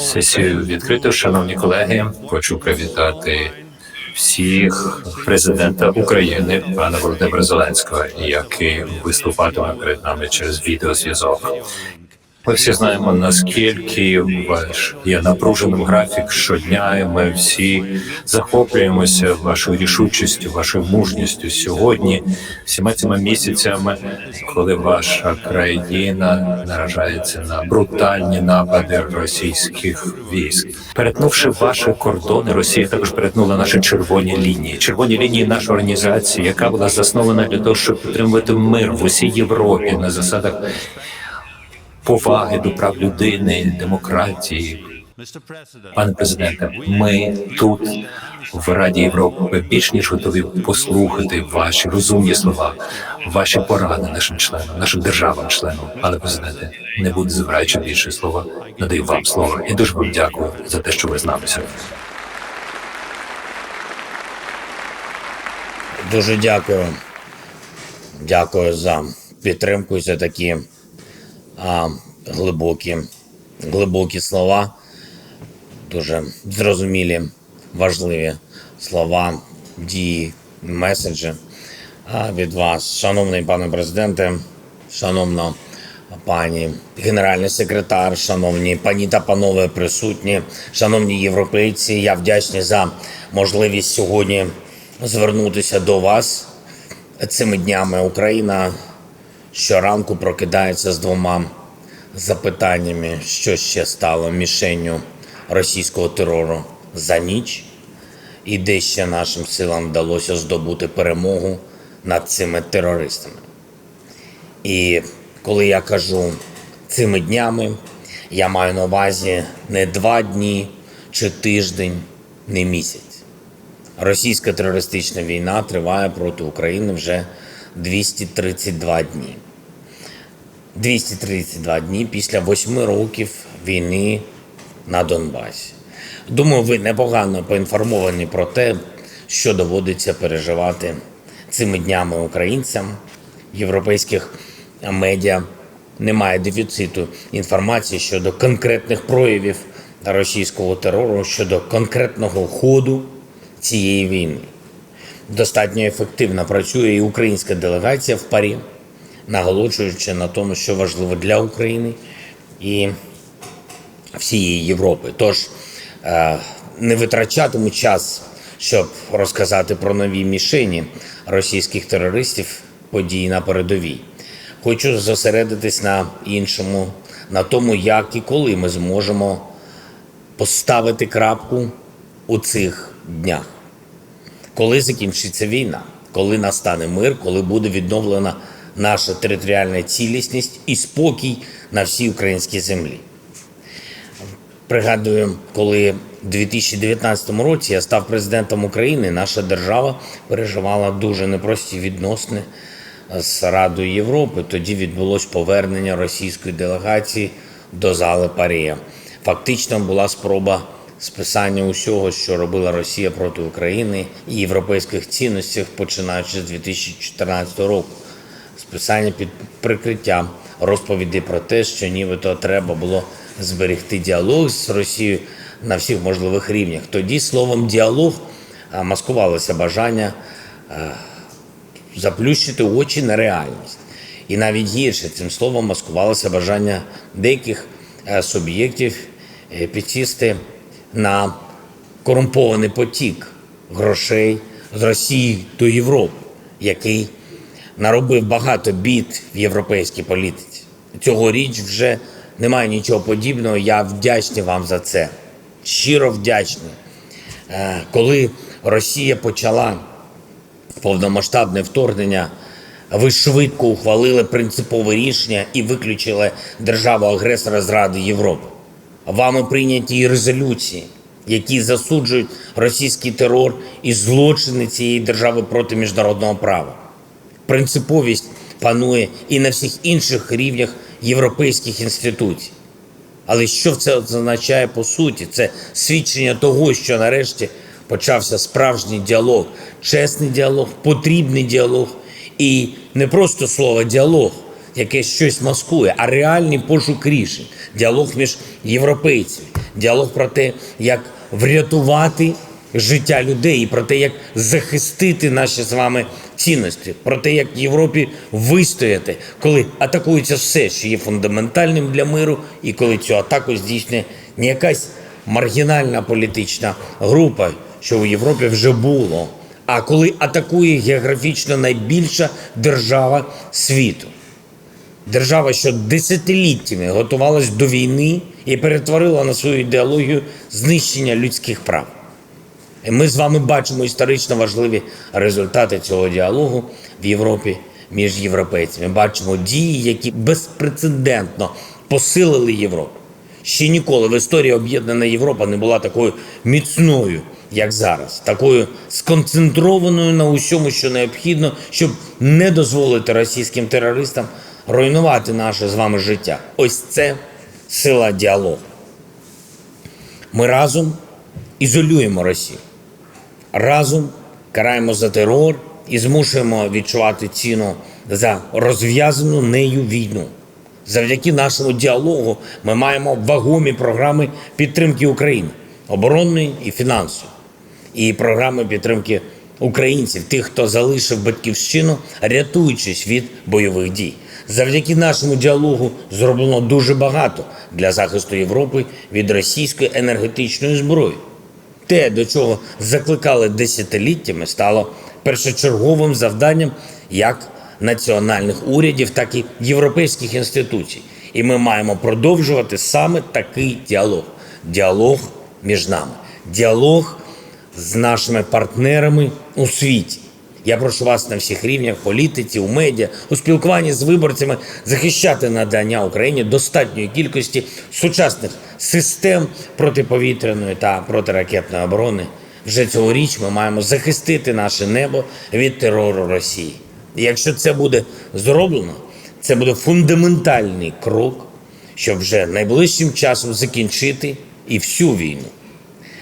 Сесію відкрито, шановні колеги. Хочу привітати всіх президента України, пана Володимира Зеленського, який виступатиме перед нами через відеозв'язок. Ми всі знаємо наскільки ваш є напруженим графік щодня. і Ми всі захоплюємося вашою рішучістю, вашою мужністю сьогодні, всіма цими місяцями, коли ваша країна наражається на брутальні напади російських військ. Перетнувши ваші кордони, Росія також перетнула наші червоні лінії. Червоні лінії нашої організації, яка була заснована для того, щоб підтримувати мир в усій Європі на засадах поваги до прав людини, демократії. Пане президенте, ми тут в Раді Європи більш ніж готові послухати ваші розумні слова, ваші поради нашим членам, нашим державам членам. Але президенте, не буду забираючи більше слова, надаю вам слово і дуже вам дякую за те, що ви з нами сьогодні. Дуже дякую. Дякую за підтримку і за такі а, глибокі, глибокі слова. Дуже зрозумілі, важливі слова, дії, меседжі а, від вас. Шановний пане президенте, шановна пані генеральний секретар, шановні пані та панове присутні, шановні європейці, я вдячний за можливість сьогодні звернутися до вас цими днями. Україна щоранку прокидається з двома запитаннями, що ще стало мішенню російського терору за ніч, і де ще нашим силам вдалося здобути перемогу над цими терористами. І коли я кажу цими днями, я маю на увазі не два дні чи тиждень, не місяць. Російська терористична війна триває проти України вже 232 дні. 232 дні після восьми років війни на Донбасі. Думаю, ви непогано поінформовані про те, що доводиться переживати цими днями українцям, європейських медіа. Немає дефіциту інформації щодо конкретних проявів російського терору, щодо конкретного ходу цієї війни. Достатньо ефективно працює і українська делегація в парі, наголошуючи на тому, що важливо для України і всієї Європи. Тож е, не витрачатиму час, щоб розказати про нові мішені російських терористів події на передовій. Хочу зосередитись на іншому, на тому, як і коли ми зможемо поставити крапку у цих днях. Коли закінчиться війна, коли настане мир, коли буде відновлена наша територіальна цілісність і спокій на всій українській землі. Пригадую, коли в 2019 році я став президентом України, наша держава переживала дуже непрості відносини з Радою Європи. Тоді відбулось повернення російської делегації до зали Парія. Фактично була спроба списання усього, що робила Росія проти України і європейських цінностей, починаючи з 2014 року. Списання під прикриттям розповіді про те, що нібито треба було зберегти діалог з Росією на всіх можливих рівнях. Тоді словом діалог маскувалося бажання заплющити очі на реальність. І навіть гірше цим словом маскувалося бажання деяких суб'єктів підсісти на корумпований потік грошей з Росії до Європи, який наробив багато бід в європейській політиці. Цьогоріч вже немає нічого подібного. Я вдячний вам за це. Щиро вдячний. Е, Коли Росія почала повномасштабне вторгнення, ви швидко ухвалили принципове рішення і виключили державу-агресора з Ради Європи. Вами прийняті резолюції, які засуджують російський терор і злочини цієї держави проти міжнародного права. Принциповість панує і на всіх інших рівнях європейських інституцій. Але що це означає по суті? Це свідчення того, що нарешті почався справжній діалог, чесний діалог, потрібний діалог і не просто слово діалог, яке щось маскує, а реальний пошук рішень, діалог між європейцями, діалог про те, як врятувати життя людей, і про те, як захистити наші з вами цінності, про те, як Європі вистояти, коли атакується все, що є фундаментальним для миру, і коли цю атаку здійснює не якась маргінальна політична група, що в Європі вже було, а коли атакує географічно найбільша держава світу. Держава, що десятиліттями готувалась до війни і перетворила на свою ідеологію знищення людських прав. І ми з вами бачимо історично важливі результати цього діалогу в Європі між європейцями. Бачимо дії, які безпрецедентно посилили Європу. Ще ніколи в історії об'єднана Європа не була такою міцною, як зараз, такою сконцентрованою на усьому, що необхідно, щоб не дозволити російським терористам руйнувати наше з вами життя. Ось це сила діалогу. Ми разом ізолюємо Росію. Разом караємо за терор і змушуємо відчувати ціну за розв'язану нею війну. Завдяки нашому діалогу ми маємо вагомі програми підтримки України, оборонної і фінансової, і програми підтримки українців, тих, хто залишив батьківщину, рятуючись від бойових дій. Завдяки нашому діалогу зроблено дуже багато для захисту Європи від російської енергетичної зброї. Те, до чого закликали десятиліттями, стало першочерговим завданням як національних урядів, так і європейських інституцій. І ми маємо продовжувати саме такий діалог діалог між нами, діалог з нашими партнерами у світі. Я прошу вас на всіх рівнях політиці, у медіа, у спілкуванні з виборцями захищати надання Україні достатньої кількості сучасних систем протиповітряної та протиракетної оборони. Вже цьогоріч ми маємо захистити наше небо від терору Росії. І якщо це буде зроблено, це буде фундаментальний крок, щоб вже найближчим часом закінчити і всю війну.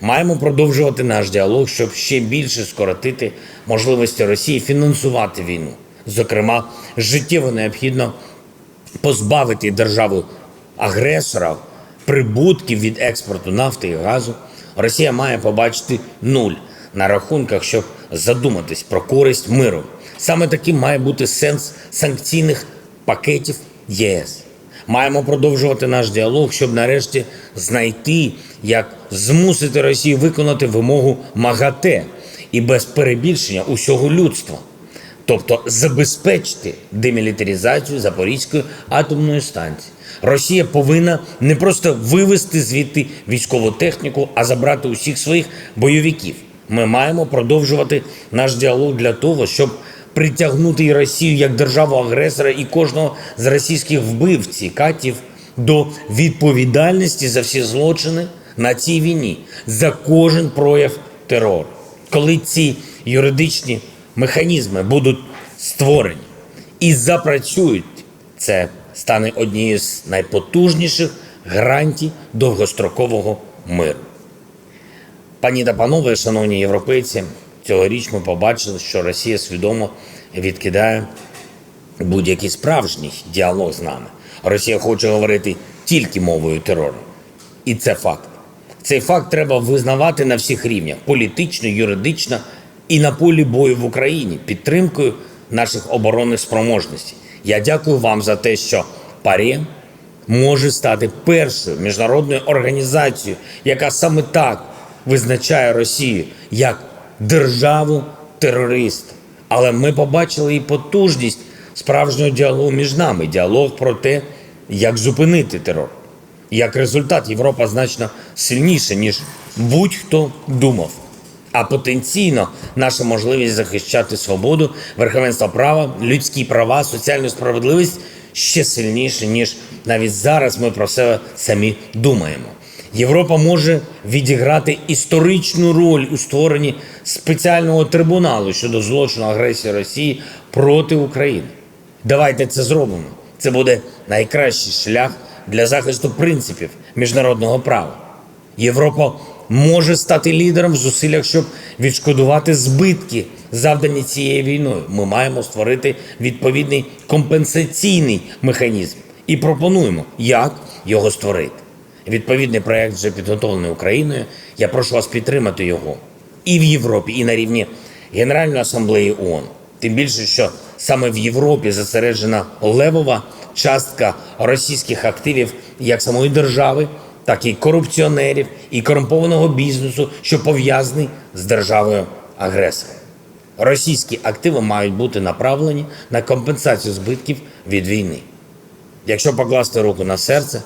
Маємо продовжувати наш діалог, щоб ще більше скоротити можливості Росії фінансувати війну. Зокрема, життєво необхідно позбавити державу агресора прибутків від експорту нафти і газу. Росія має побачити нуль на рахунках, щоб задуматись про користь миру. Саме таким має бути сенс санкційних пакетів ЄС. Маємо продовжувати наш діалог, щоб нарешті знайти, як змусити Росію виконати вимогу МАГАТЕ і без перебільшення усього людства. Тобто забезпечити демілітаризацію Запорізької атомної станції. Росія повинна не просто вивести звідти військову техніку, а забрати усіх своїх бойовиків. Ми маємо продовжувати наш діалог для того, щоб притягнути і Росію як державу-агресора і кожного з російських вбивців, катів до відповідальності за всі злочини на цій війні, за кожен прояв терору. Коли ці юридичні механізми будуть створені і запрацюють, це стане однією з найпотужніших гарантій довгострокового миру. Пані та панове, шановні європейці, цьогоріч ми побачили, що Росія свідомо відкидає будь-який справжній діалог з нами. Росія хоче говорити тільки мовою терору. І це факт. Цей факт треба визнавати на всіх рівнях: політично, юридично і на полі бою в Україні, підтримкою наших оборонних спроможностей. Я дякую вам за те, що ПАРЄ може стати першою міжнародною організацією, яка саме так визначає Росію як державу терориста. Але ми побачили і потужність справжнього діалогу між нами, діалог про те, як зупинити терор. Як результат, Європа значно сильніша, ніж будь-хто думав. А потенційно наша можливість захищати свободу, верховенство права, людські права, соціальну справедливість ще сильніше, ніж навіть зараз ми про себе самі думаємо. Європа може відіграти історичну роль у створенні спеціального трибуналу щодо злочину агресії Росії проти України. Давайте це зробимо. Це буде найкращий шлях для захисту принципів міжнародного права. Європа може стати лідером в зусиллях, щоб відшкодувати збитки завдані цією війною. Ми маємо створити відповідний компенсаційний механізм і пропонуємо, як його створити. Відповідний проект вже підготовлений Україною. Я прошу вас підтримати його і в Європі, і на рівні Генеральної асамблеї ООН. Тим більше, що саме в Європі зосереджена левова частка російських активів як самої держави, так і корупціонерів і корумпованого бізнесу, що пов'язаний з державою агресором. Російські активи мають бути направлені на компенсацію збитків від війни. Якщо покласти руку на серце,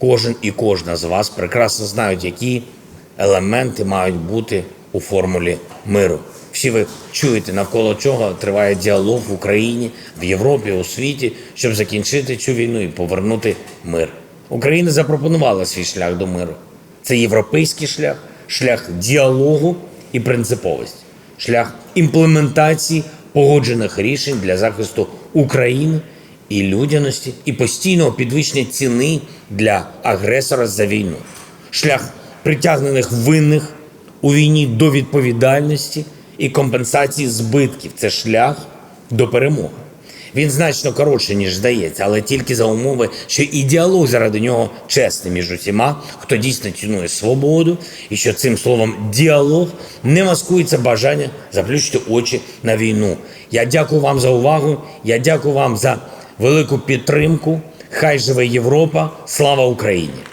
кожен і кожна з вас прекрасно знають, які елементи мають бути у формулі миру. Всі ви чуєте, навколо чого триває діалог в Україні, в Європі, у світі, щоб закінчити цю війну і повернути мир. Україна запропонувала свій шлях до миру. Це європейський шлях, шлях діалогу і принциповості, шлях імплементації погоджених рішень для захисту України і людяності, і постійного підвищення ціни для агресора за війну, шлях притягнених винних у війні до відповідальності і компенсації збитків. Це шлях до перемоги. Він значно коротший, ніж здається, але тільки за умови, що і діалог заради нього чесний між усіма, хто дійсно цінує свободу, і що цим словом діалог не маскується бажання заплющити очі на війну. Я дякую вам за увагу. Я дякую вам за велику підтримку. Хай живе Європа! Слава Україні!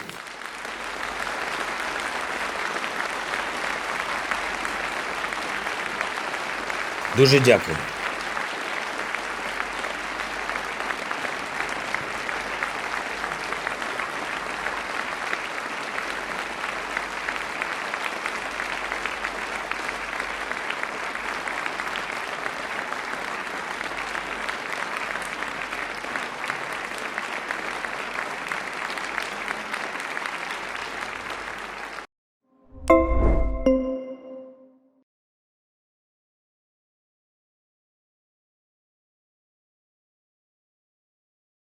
Дуже дякую.